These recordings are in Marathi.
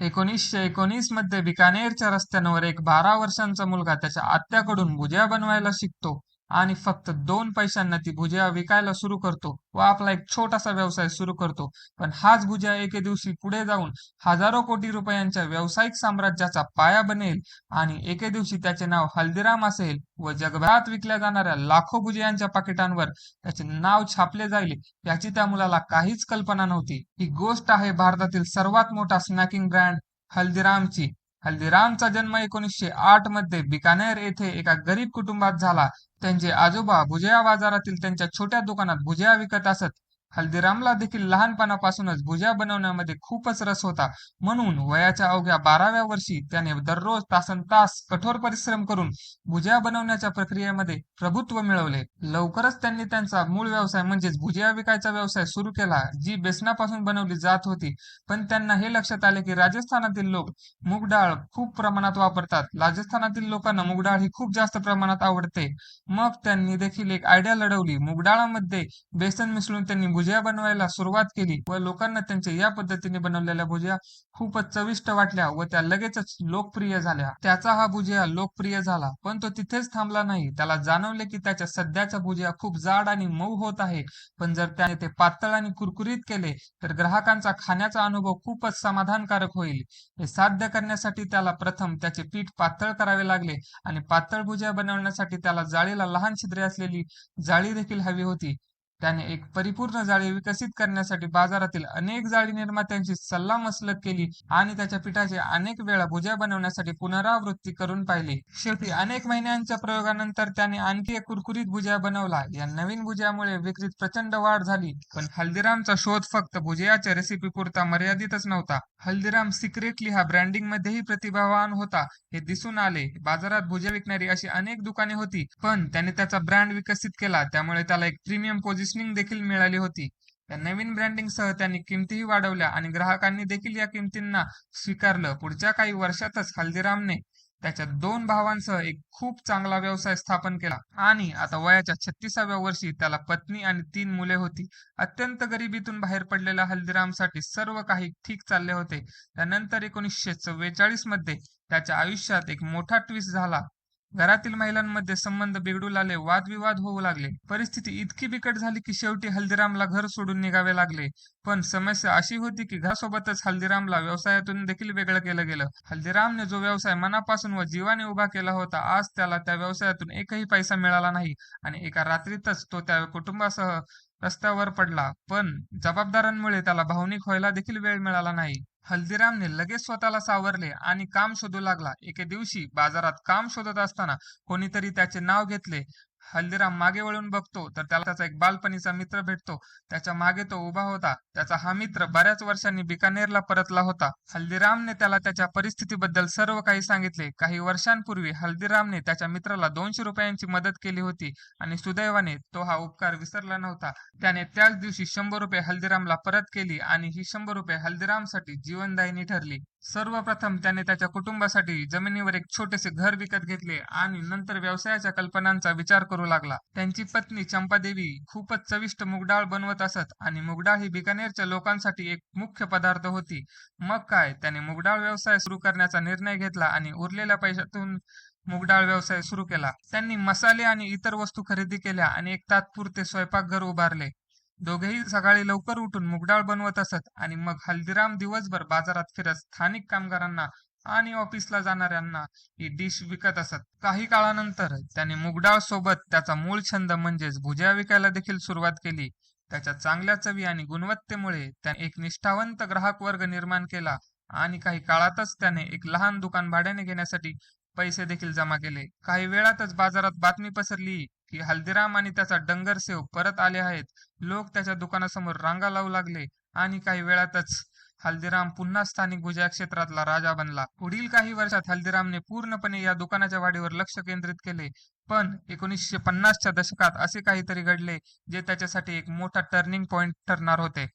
एकोणीसशे एकोणीसमध्ये बिकानेरच्या रस्त्यांवर एक बारा वर्षांचा मुलगा त्याच्या आत्याकडून भुजिया बनवायला शिकतो. आणि फक्त दोन पैशांना ती भुजिया विकायला सुरू करतो व आपला एक छोटासा व्यवसाय सुरू करतो. पण हाच भुजिया एके दिवशी पुढे जाऊन हजारो कोटी रुपयांच्या व्यावसायिक साम्राज्याचा पाया बनेल आणि एके दिवशी त्याचे नाव हल्दीराम असेल व जगभरात विकल्या जाणाऱ्या लाखो भुजियांच्या पाकिटांवर त्याचे नाव छापले जाईल याची त्या मुलाला काहीच कल्पना नव्हती. ही गोष्ट आहे भारतातील सर्वात मोठा स्नॅकिंग ब्रँड हल्दीरामची. हल्दीरामचा जन्म एकोणीसशे आठमध्ये बिकानेर येथे एका गरीब कुटुंबात झाला. त्यांचे आजोबा भुजया बाजारातील त्यांच्या छोट्या दुकानात भुजिया विकत असत. हल्दीरामला देखील लहानपणापासूनच भुजिया बनवण्यामध्ये खूपच रस होता. म्हणून वयाच्या अवघ्या बाराव्या वर्षी त्याने दररोज तासन तास कठोर परिश्रम करून भुजिया बनवण्याच्या प्रक्रियेमध्ये प्रभुत्व मिळवले. लवकरच त्यांनी त्यांचा मूळ व्यवसाय म्हणजेच भुजिया विकायचा व्यवसाय सुरू केला जी बेसनापासून बनवली जात होती. पण त्यांना हे लक्षात आले की राजस्थानातील लोक मूग डाळ खूप प्रमाणात वापरतात. राजस्थानातील लोकांना मूग डाळ ही खूप जास्त प्रमाणात आवडते. मग त्यांनी देखील एक आयडिया लढवली. मूग डाळामध्ये बेसन मिसळून त्यांनी भुजिया बनवायला सुरुवात केली व लोकांना त्यांच्या या पद्धतीने बनवलेल्या भुजिया खूपच चविष्ट वाटल्या व त्या लगेचच लोकप्रिय झाल्या. त्याचा हा भुजिया लोकप्रिय झाला पण तो तिथेच थांबला नाही. त्याला जाणवले की त्याच्या सध्याचा भुजिया खूप जाड आणि मऊ होत आहे. पण जर त्याने ते पातळ आणि कुरकुरीत केले तर ग्राहकांचा खाण्याचा अनुभव खूपच समाधानकारक होईल. हे साध्य करण्यासाठी त्याला प्रथम त्याचे पीठ पातळ करावे लागले आणि पातळ भुजिया बनवण्यासाठी त्याला जाळीला लहान छिद्रे असलेली जाळी देखील हवी होती. त्याने एक परिपूर्ण जाळी विकसित करण्यासाठी बाजारातील अनेक जाळी निर्मात्यांची सल्लामसलत केली आणि त्याच्या पिठाचे अनेक वेळा भुज्या बनवण्यासाठी पुनरावृत्ती करून पाहिली. शेवटी अनेक महिन्यांच्या प्रयोगानंतर त्याने आणखी एक कुरकुरीत भुजिया बनवला. या नवीन भुजियामुळे विक्रीत प्रचंड वाढ झाली पण हल्दीरामचा शोध फक्त भुजियाच्या रेसिपी पुरता मर्यादितच नव्हता. हल्दीराम सिक्रेटली हा ब्रँडिंग मध्येही प्रतिभावान होता हे दिसून आले. बाजारात भुजे विकणारी अशी अनेक दुकाने होती पण त्याने त्याचा ब्रँड विकसित केला. त्यामुळे त्याला एक प्रीमियम पोझिशनिंग देखील मिळाली होती. या नवीन ब्रँडिंग सह त्यांनी किमतीही वाढवल्या आणि ग्राहकांनी देखील या किमतींना स्वीकारलं. पुढच्या काही वर्षातच हल्दीरामने त्याच्या दोन भावांसह एक खूप चांगला व्यवसाय स्थापन केला. आणि आता वयाच्या छत्तीसाव्या वर्षी त्याला पत्नी आणि तीन मुले होती. अत्यंत गरिबीतून बाहेर पडलेल्या हल्दीरामसाठी सर्व काही ठीक चालले होते. त्यानंतर एकोणीसशे चव्वेचाळीसमध्ये त्याच्या आयुष्यात एक मोठा ट्विस्ट झाला. घरातील महिलांमध्ये संबंध बिघडू लागले वादविवाद होऊ लागले. परिस्थिती इतकी बिकट झाली की शेवटी हल्दीरामला घर सोडून निघावे लागले. पण समस्या अशी होती की घरासोबतच हल्दीरामला व्यवसायातून देखील वेगळं केलं गेलं. हल्दीरामने जो व्यवसाय मनापासून व जीवाने उभा केला होता आज त्याला त्या व्यवसायातून एकही पैसा मिळाला नाही आणि एका रात्रीतच तो त्या कुटुंबासह रस्त्यावर पडला. पण जबाबदारांमुळे त्याला भावनिक व्हायला देखील वेळ मिळाला नाही. हल्दीरामने लगेच स्वतःला सावरले आणि काम शोधू लागला. एके दिवशी बाजारात काम शोधत असताना कोणीतरी त्याचे नाव घेतले. हल्दीराम मागे वळून बघतो तर त्याला त्याचा एक बालपणीचा मित्र भेटतो. त्याच्यामागे तो उभा होता. त्याचा हा मित्र बऱ्याच वर्षांनी बिकानेरला परतला होता. हल्दीरामने त्याला त्याच्या परिस्थितीबद्दल सर्व काही सांगितले. काही वर्षांपूर्वी हल्दीरामने त्याच्या मित्राला दोनशे रुपयांची मदत केली होती आणि सुदैवाने तो हा उपकार विसरला नव्हता. त्याने त्याच दिवशी शंभर रुपये हल्दीरामला परत केली आणि ही शंभर रुपये हल्दीरामसाठी जीवनदायिनी ठरली. सर्वप्रथम त्याने त्याच्या कुटुंबासाठी जमिनीवर एक छोटेसे घर विकत घेतले आणि नंतर व्यवसायाच्या कल्पनांचा विचार करू लागला. त्यांची पत्नी चंपादेवी खूपच चविष्ट मुगडाळ बनवत असत आणि मुगडाळ ही बिकानेरच्या लोकांसाठी एक मुख्य पदार्थ होती. मग काय? त्याने मुगडाळ व्यवसाय सुरू करण्याचा निर्णय घेतला आणि उरलेल्या पैशातून मुगडाळ व्यवसाय सुरू केला. त्यांनी मसाले आणि इतर वस्तू खरेदी केल्या आणि एक तात्पुरते स्वयंपाकघर उभारले. दोघेही सकाळी लवकर उठून मुगडाळ बनवत असत आणि मग हल्दीराम दिवसभर बाजारात फिरत स्थानिक कामगारांना आणि ऑफिसला जाणाऱ्यांना ही डिश विकत असत. काही काळानंतर त्याने मुगडाळ सोबत त्याचा मूळ छंद म्हणजेच भुजिया विकायला देखील सुरुवात केली. त्याच्या चांगल्या चवी आणि गुणवत्तेमुळे त्याने एक निष्ठावंत ग्राहक वर्ग निर्माण केला आणि काही काळातच त्याने एक लहान दुकान भाड्याने घेण्यासाठी पैसे देखील जमा केले. काही वेळातच बाजारात बातमी पसरली. की हल्दीराम आणि त्याचा डंगर सेव परत आले आहेत. लोक त्याच्या दुकानासमोर रांगा लावू लागले आणि काही वेळातच हल्दीराम पुन्हा स्थानिक गुजरात क्षेत्रातला राजा बनला. पुढील काही वर्षात हल्दीरामने पूर्णपणे या दुकानाच्या वाढीवर लक्ष केंद्रित केले. पण एकोणीसशे पन्नासच्या दशकात असे काहीतरी घडले जे त्याच्यासाठी एक मोठा टर्निंग पॉइंट ठरणार होते.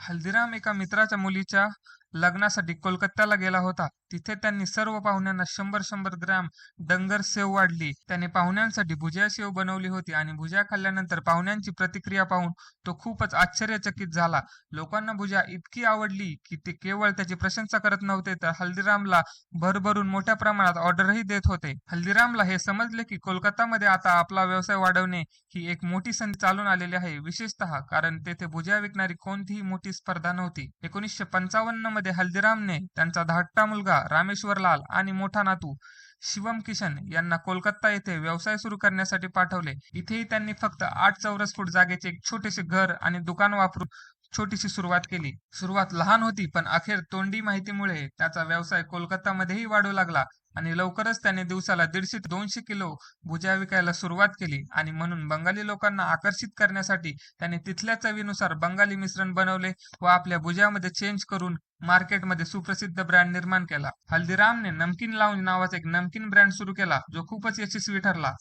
हल्दीराम एका मित्राच्या मुलीच्या लग्नासाठी कोलकात्याला गेला होता. तिथे त्यांनी सर्व पाहुण्यांना शंभर शंभर ग्रॅम डंगर सेव वाढली. त्याने पाहुण्यांसाठी भुजिया सेव बनवली होती आणि भुजिया खाल्ल्यानंतर पाहुण्यांची प्रतिक्रिया पाहून तो खूपच आश्चर्यचकित झाला. लोकांना भुजिया इतकी आवडली की ते केवळ त्याची प्रशंसा करत नव्हते तर हल्दीरामला भरभरून मोठ्या प्रमाणात ऑर्डरही देत होते. हल्दीरामला हे समजले की कोलकातामध्ये आता आपला व्यवसाय वाढवणे ही एक मोठी संधी चालून आलेली आहे विशेषतः कारण तेथे भुजिया विकणारी कोणतीही मोठी स्पर्धा नव्हती. एकोणीसशे पंचावन्नमध्ये हल्दीरामने त्यांचा धाकटा मुलगा रामेश्वर लाल आणि मोठा नातू शिवम किशन यांना कोलकाता येथे व्यवसाय सुरू करण्यासाठी पाठवले. इथेही त्यांनी फक्त आठ चौरस फूट जागेचे एक छोटेसे घर आणि दुकान वापरून छोटीशी सुरुवात केली. सुरुवात लहान होती पण अखेर तोंडी माहितीमुळे त्याचा व्यवसाय कोलकातामध्येही वाढू लागला. आणि लवकरच त्याने दिवसाला दीडशे ते दोनशे किलो भुजा विकायला सुरुवात केली. आणि म्हणून बंगाली लोकांना आकर्षित करण्यासाठी त्याने तिथल्या चवीनुसार बंगाली मिश्रण बनवले व आपल्या भुज्यामध्ये चेंज करून मार्केटमध्ये सुप्रसिद्ध ब्रँड निर्माण केला. हल्दीरामने नमकीन लाऊंज नावाचा एक नमकीन ब्रँड सुरू केला जो खूपच यशस्वी ठरला.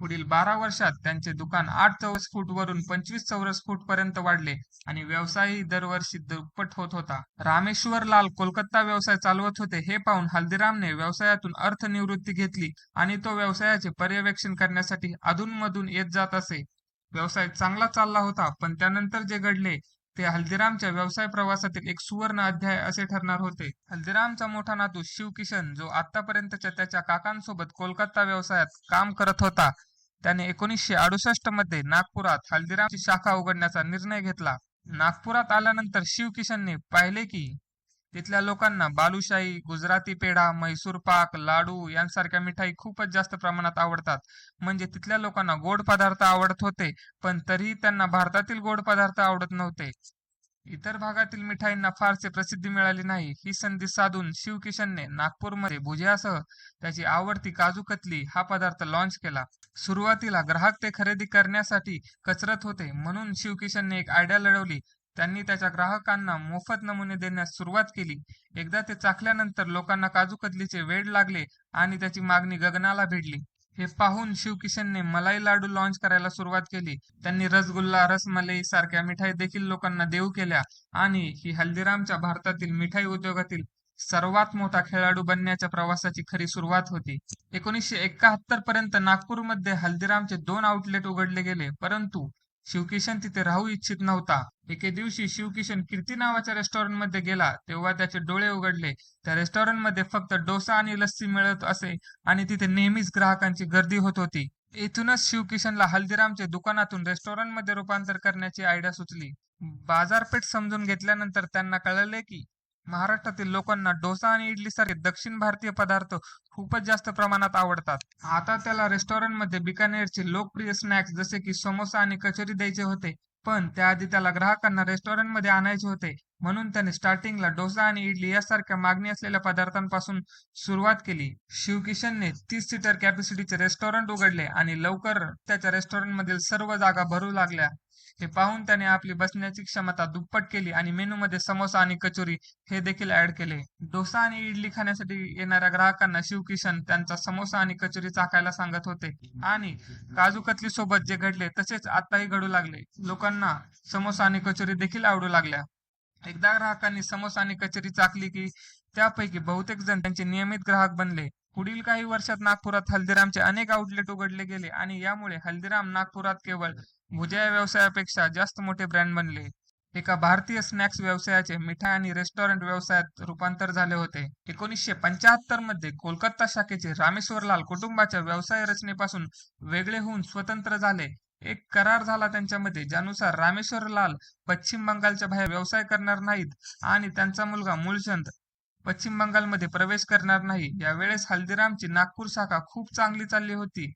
पुढील बारा वर्षात त्यांचे दुकान आठ चौरस फूट वरून पंचवीस चौरस फूट पर्यंत वाढले आणि व्यवसायही दरवर्षी दुप्पट होत होता. रामेश्वर लाल कोलकाता व्यवसाय चालवत होते हे पाहून हल्दीरामने व्यवसायातून अर्थनिवृत्ती घेतली आणि तो व्यवसायाचे पर्यवेक्षण करण्यासाठी अधूनमधून येत जात असे. व्यवसाय चांगला चालला होता पण त्यानंतर जे घडले ते हल्दीरामच्या व्यवसाय प्रवासातील एक सुवर्ण अध्याय असे ठरणार होते. हल्दीरामचा मोठा नातू शिवकिशन जो आतापर्यंतच्या त्याच्या काकांसोबत कोलकाता व्यवसायात काम करत होता त्याने एकोणीसशे अडुसष्टमध्ये नागपुरात हल्दीरामची शाखा उघडण्याचा निर्णय घेतला. नागपुरात आल्यानंतर शिवकिशनने पाहिले की तिथल्या लोकांना बालुशाही गुजराती पेढा म्हैसूर पाक लाडू यांसारख्या मिठाई खूपच जास्त प्रमाणात आवडतात. म्हणजे तिथल्या लोकांना गोड पदार्थ आवडत होते पण तरीही त्यांना भारतातील गोड पदार्थ आवडत नव्हते. इतर भागातील मिठाईंना फारसे प्रसिद्धी मिळाली नाही. ही संधी साधून शिवकिशनने नागपूरमध्ये भुजियासह त्याची आवडती काजू कतली हा पदार्थ लॉन्च केला. सुरुवातीला ग्राहक ते खरेदी करण्यासाठी कचरत होते म्हणून शिवकिशनने एक आयडिया लढवली. त्यांनी त्याच्या ग्राहकांना मोफत नमुने देण्यास सुरुवात केली. एकदा ते चाखल्यानंतर लोकांना काजू कतलीचे वेड लागले आणि त्याची मागणी गगनाला भिडली. हे पाहून शिवकिशनने मलाई लाडू लॉन्च करायला सुरुवात केली. त्यांनी रसगुल्ला रसमलाई सारख्या मिठाई देखील लोकांना देऊ केल्या आणि ही हल्दीरामच्या भारतातील मिठाई उद्योगातील सर्वात मोठा खेळाडू बनण्याच्या प्रवासाची खरी सुरुवात होती. एकोणीसशे एकाहत्तर पर्यंत नागपूरमध्ये हल्दीरामचे दोन आउटलेट उघडले गेले परंतु शिवकिशन तिथे राहू इच्छित नव्हता. एके दिवशी शिवकिशन कीर्ती नावाच्या रेस्टॉरंटमध्ये गेला. तेव्हा त्याचे डोळे उघडले. त्या रेस्टॉरंटमध्ये फक्त डोसा आणि लस्सी मिळत असे आणि तिथे नेहमीच ग्राहकांची गर्दी होत होती. येथूनच शिवकिशनला हल्दीरामचे दुकानातून रेस्टॉरंटमध्ये रूपांतर करण्याची आयडिया सुचली. बाजारपेठ समजून घेतल्यानंतर त्यांना कळले की महाराष्ट्रातील लोकांना डोसा आणि इडली सारखे दक्षिण भारतीय पदार्थ खूपच जास्त प्रमाणात आवडतात. आता त्याला रेस्टॉरंटमध्ये बिकानेरचे लोकप्रिय स्नॅक्स जसे की समोसा आणि कचोरी द्यायचे होते पण त्याआधी त्याला ग्राहकांना रेस्टॉरंटमध्ये आणायचे होते. म्हणून त्याने स्टार्टिंगला डोसा आणि इडली यासारख्या मागणी असलेल्या पदार्थांपासून सुरुवात केली. शिवकिशनने तीस सीटर कॅपॅसिटीचे रेस्टॉरंट उघडले आणि लवकर त्याच्या रेस्टॉरंट मधील सर्व जागा भरू लागल्या. हे पाहून त्याने आपली बसण्याची क्षमता दुप्पट केली आणि मेनूमध्ये समोसा आणि कचोरी हे देखील ऍड केले. डोसा आणि इडली खाण्यासाठी येणाऱ्या ग्राहकांना शिवकिशन त्यांचा समोसा आणि कचोरी चाकायला सांगत होते. आणि काजू कतली सोबत जे घडले तसेच आताही घडू लागले. लोकांना समोसा आणि कचोरी देखील आवडू लागल्या. एकदा ग्राहकांनी समोसा आणि कचोरी चाकली की त्यापैकी बहुतेक जण त्यांचे नियमित ग्राहक बनले. पुढील काही वर्षात नागपुरात हल्दीरामचे अनेक आउटलेट उघडले गेले आणि यामुळे हल्दीराम नागपुरात केवळ भुजया व्यवसायापेक्षा जास्त मोठे ब्रँड बनले. एका भारतीय स्नॅक्स व्यवसायाचे मिठाई आणि रेस्टॉरंट व्यवसायात रूपांतर झाले होते. एकोणीसशे पंच्याहत्तरमध्ये कोलकाता शाखेचे रामेश्वरलाल कुटुंबाच्या व्यवसाय रचनेपासून वेगळे होऊन स्वतंत्र झाले. एक करार झाला त्यांच्यामध्ये ज्यानुसार रामेश्वरलाल पश्चिम बंगालच्या बाहेर व्यवसाय करणार नाहीत आणि त्यांचा मुलगा मूलचंद पश्चिम बंगालमध्ये प्रवेश करणार नाही. यावेळेस हल्दीरामची नागपूर शाखा खूप चांगली चालली होती.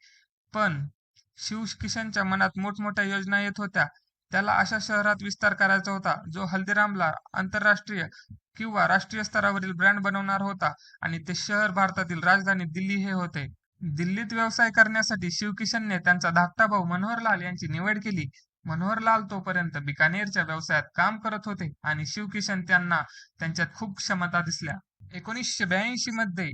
पण शिव किशनच्या मनात मोठमोठ्या योजना येत होत्या. त्याला अशा शहरात विस्तार करायचा होता जो हल्दीरामला आंतरराष्ट्रीय किंवा राष्ट्रीय स्तरावरील ब्रँड बनवणार होता आणि ते शहर भारतातील राजधानी दिल्ली हे होते. दिल्लीत व्यवसाय करण्यासाठी शिवकिशनने त्यांचा धाकटा भाऊ मनोहरलाल यांची निवड केली. मनोहरलाल तोपर्यंत बिकानेरच्या व्यवसायात काम करत होते आणि शिवकिशन त्यांना त्यांच्यात खूप क्षमता दिसल्या. एकोणीसशे ब्याऐंशी मध्ये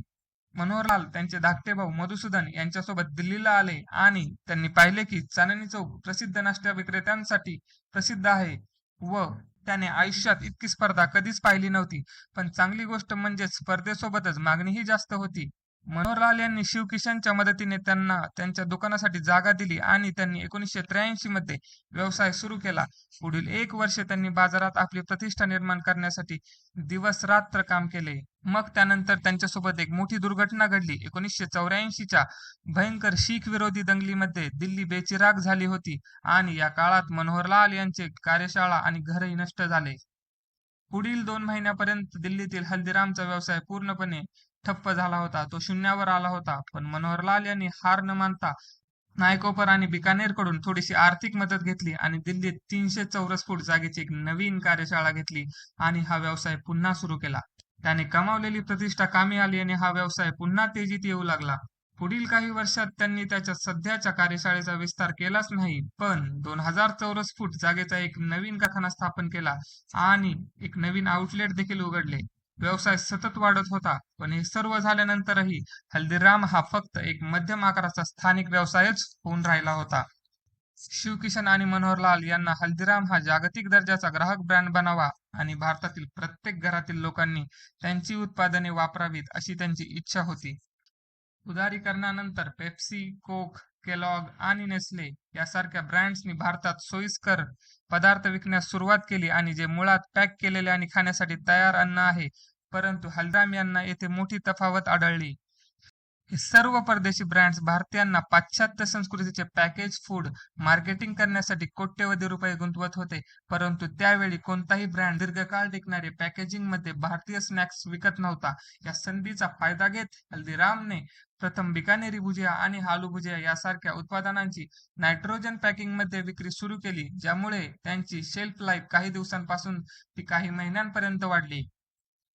मनोहरलाल त्यांचे धाकटे भाऊ मधुसूदन यांच्यासोबत दिल्लीला आले आणि त्यांनी पाहिले की चांदणी चौक प्रसिद्ध नाष्ट्या विक्रेत्यांसाठी प्रसिद्ध आहे व त्याने आयुष्यात इतकी स्पर्धा कधीच पाहिली नव्हती. पण चांगली गोष्ट म्हणजे स्पर्धेसोबतच मागणीही जास्त होती. मनोहरलाल यांनी शिवकिशनच्या मदतीने त्यांना त्यांच्या दुकानासाठी जागा दिली आणि त्यांनी एकोणीसशे त्र्याऐंशी मध्ये व्यवसाय सुरू केला. पुढील एक वर्ष त्यांनी बाजारात आपली प्रतिष्ठा निर्माण करण्यासाठी दिवस रात्र काम केले. मग त्यानंतर त्यांच्यासोबत एक मोठी दुर्घटना घडली. एकोणीसशे चौऱ्याऐंशीच्या भयंकर शीख विरोधी दंगलीमध्ये दिल्ली बेचिराग झाली होती आणि या काळात मनोहरलाल यांचे कार्यशाळा आणि घरही नष्ट झाले. पुढील दोन महिन्यापर्यंत दिल्लीतील हल्दीरामचा व्यवसाय पूर्णपणे ठप्प झाला होता. तो शून्यावर आला होता. पण मनोहरलाल यांनी हार न मानता नायकोपर आणि बिकानेरकडून थोडीशी आर्थिक मदत घेतली आणि दिल्लीत तीनशे चौरस फूट जागेची एक नवीन कार्यशाळा घेतली आणि हा व्यवसाय पुन्हा सुरू केला. त्याने कमावलेली प्रतिष्ठा कामी आली आणि हा व्यवसाय पुन्हा तेजीत येऊ लागला. पुढील काही वर्षात त्यांनी त्याच्या सध्याच्या कार्यशाळेचा विस्तार केलाच नाही पण दोन हजार चौरस फूट जागेचा एक नवीन कारखाना स्थापन केला आणि एक नवीन आउटलेट देखील उघडले. व्यवसाय सतत वाढत होता पण हे सर्व झाल्यानंतरही हल्दीराम हा फक्त एक मध्यम आकाराचा स्थानिक व्यवसायच होऊन राहिला होता. शिवकिशन आणि मनोहरलाल यांना हल्दीराम हा जागतिक दर्जाचा ग्राहक ब्रँड बनावा आणि भारतातील प्रत्येक घरातील लोकांनी त्यांची उत्पादने वापरावीत अशी त्यांची इच्छा होती. उदारीकरणानंतर पेप्सी कोक केलॉग आणि नेस्ले यासारख्या ब्रँड्सनी भारतात सोयीस्कर पदार्थ विकण्यास सुरुवात केली आणि जे मुळात पॅक केलेले आणि खाण्यासाठी तयार अन्न आहे परंतु हल्दाम यांना येथे मोठी तफावत आढळली. हे सर्व परदेशी ब्रँड्स भारतीयांना पाश्चात्य संस्कृतीचे पॅकेज फूड मार्केटिंग करण्यासाठी कोट्यवधी रुपये गुंतवत होते परंतु त्यावेळी कोणताही ब्रँड दीर्घकाळ टिकणारे पॅकेजिंगमध्ये भारतीय स्नॅक्स विकत नव्हता. या संधीचा फायदा घेत हल्दीरामने प्रथम बिकानेरी भुजिया आणि आलू भुजिया यासारख्या उत्पादनांची नायट्रोजन पॅकिंगमध्ये विक्री सुरू केली ज्यामुळे त्यांची शेल्फ लाईफ काही दिवसांपासून ती काही महिन्यांपर्यंत वाढली.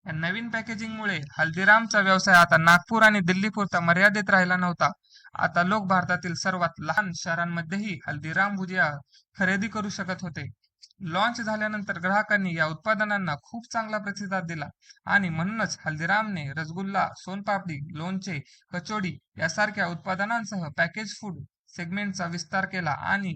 या नवीन पॅकेजिंगमुळे हल्दीरामचा व्यवसाय आता नागपूर आणि दिल्ली पुरता मर्यादित राहिला नव्हता. आता लोक भारतातील सर्वात लहान शहरांमध्येही हल्दीराम भुजिया खरेदी करू शकत होते. लॉन्च झाल्यानंतर ग्राहकांनी या उत्पादनांना खूप चांगला प्रतिसाद दिला. आणि म्हणूनच हल्दीरामने रसगुल्ला सोनपापडी लोणचे कचोडी यासारख्या उत्पादनांसह पॅकेज फूड सेगमेंटचा विस्तार केला आणि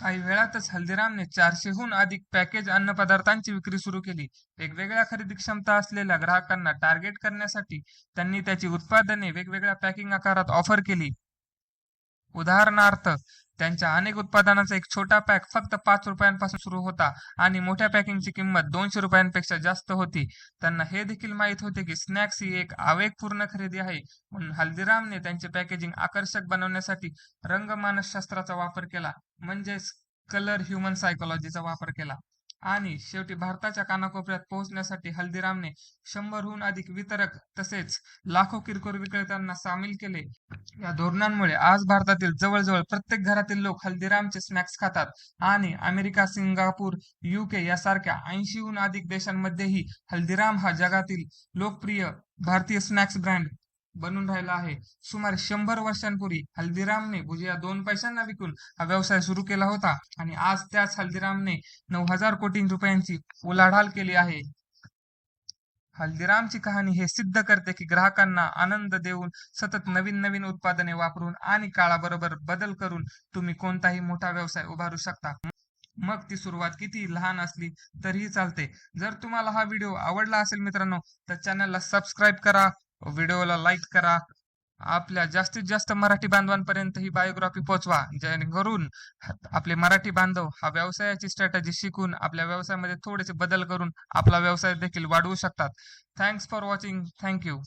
काही वेळातच हल्दीरामने चारशेहून अधिक पॅकेज अन्न पदार्थांची विक्री सुरू केली. वेगवेगळ्या खरेदी क्षमता असलेल्या ग्राहकांना टार्गेट करण्यासाठी त्यांनी त्याची उत्पादने वेगवेगळ्या पॅकिंग आकारात ऑफर केली. उदाहरणार्थ त्यांच्या अनेक उत्पादनांचा एक छोटा पॅक फक्त पाच रुपयांपासून सुरू होता आणि मोठ्या पॅकिंगची किंमत दोनशे रुपयांपेक्षा जास्त होती. त्यांना हे देखील माहीत होते की स्नॅक्स ही एक आवेगपूर्ण खरेदी आहे. म्हणून हल्दीरामने त्यांचे पॅकेजिंग आकर्षक बनवण्यासाठी रंग मानसशास्त्राचा वापर केला. म्हणजेच कलर ह्युमन सायकोलॉजीचा वापर केला. आणि शेवटी भारताच्या कानाकोपऱ्यात पोहोचण्यासाठी हल्दीरामने शंभरहून अधिक वितरक तसेच लाखो किरकोळ विक्रेत्यांना सामील केले. या धोरणांमुळे आज भारतातील जवळजवळ प्रत्येक घरातील लोक हल्दीरामचे स्नॅक्स खातात आणि अमेरिका सिंगापूर युके यासारख्या ऐंशीहून अधिक देशांमध्येही हल्दीराम हा जगातील लोकप्रिय भारतीय स्नॅक्स ब्रँड बनून राहिला आहे. सुमारे शंभर वर्षांपूर्वी हल्दीरामने भुजिया दोन पैशांना विकून हा व्यवसाय सुरू केला होता आणि आज त्याच हल्दीरामने नऊ हजार कोटी रुपयांची उलाढाल केली आहे. हल्दीरामची कहाणी हे सिद्ध करते की ग्राहकांना आनंद देऊन सतत नवीन नवीन उत्पादने वापरून आणि काळाबरोबर बदल करून तुम्ही कोणताही मोठा व्यवसाय उभारू शकता. मग ती सुरुवात किती लहान असली तरीही चालते. जर तुम्हाला हा व्हिडिओ आवडला असेल मित्रांनो तर चॅनलला सबस्क्राईब करा. व्हिडिओला लाईक करा. आपल्या जास्तीत जास्त मराठी बांधवांपर्यंत ही बायोग्राफी पोहोचवा. जेणेकरून आपले मराठी बांधव हा व्यवसायाची स्ट्रॅटजी शिकून आपल्या व्यवसायामध्ये थोडेसे बदल करून आपला व्यवसाय देखील वाढवू शकतात. Thanks for watching thank you